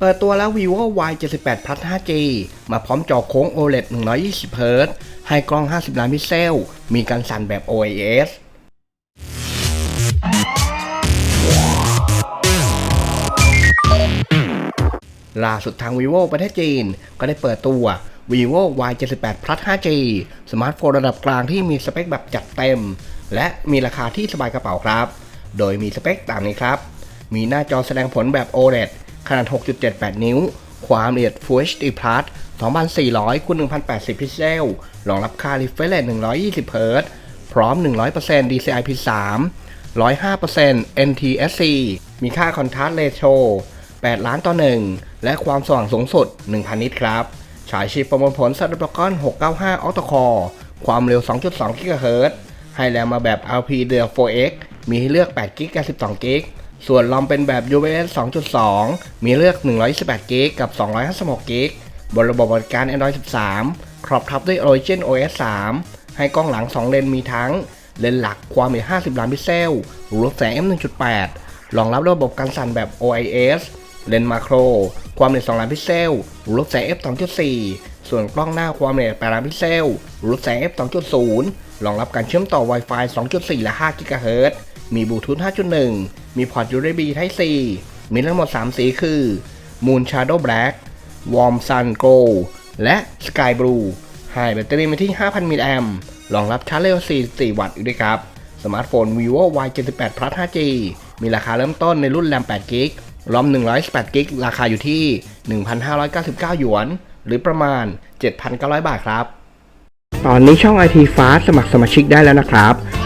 เปิดตัวแล้ว vivo y 7 8 plus 5G มาพร้อมจอโค้ง OLED 120 Hz ให้กล้อง 50 ล้านพิกเซล มีการสั่นแบบ OIS ล่าสุดทาง vivo ประเทศจีน ก็ได้เปิดตัว vivo y 7 8 plus 5G สมาร์ทโฟนระดับกลางที่มีสเปคแบบจัดเต็ม และมีราคาที่สบายกระเป๋าครับ โดยมีสเปคตามนี้ครับ มีหน้าจอแสดงผลแบบ OLED ขนาด 6.78 นิ้ว ความละเอียด Full HD Plus 2400คูณ1080 พิกเซล รองรับค่า refresh rate 120 Hz พร้อม 100% DCI P3 105% NTSC มีค่า Contrast Ratio 8 ล้านต่อ 1 และความสว่างสูงสุด 1,000 นิตครับ ฉายชิปประมวลผล Snapdragon 695 Octa Core ความเร็ว 2.2 GHz ให้แรงมาแบบ LPDDR4X มีให้เลือก8 g b กับ 12 g b ส่วนลอมเป็นแบบ UFS 2.2 มีเลือก128 g b กับ 256 g b บนระบบบริการ Android 13 ครอบทับด้วย Origin OS 3 ให้กล้องหลัง 2 เลนมีทั้ง เลนหลักความละเอียด50 ล้านพิกเซลรูปแสง f 1.8รองรับระบบการสั่นแบบ OIS เลนมาโคร ความละเอียด2ล้านพิกเซลรูปแสง f 2.4 ส่วนกล้องหน้าความละเอียด8ล้านพิกเซลรูปแสง f 2.0 รองรับการเชื่อมต่อ Wi-Fi 2.4 และ5 GHz มีบลูทูธ 5.1 มีพอร์ต USB Type C มีทั้งหมด 3 สีคือ Moon Shadow Black Warm Sun Gold และ Sky Blue ให้แบตเตอรี่มาที่ 5,000 มิลลิแอมป์รองรับชาร์จเร็ว 44 วัตต์อีกด้วยครับ สมาร์ทโฟน vivo y 7 8 plus 5G มีราคาเริ่มต้นในรุ่นแรม8 g b รอม118 g b ราคาอยู่ที่ 1,599 หยวน หรือประมาณ 7,900 บาทครับ ตอนนี้ช่อง IT Fast สมัครสมาชิกได้แล้วนะครับ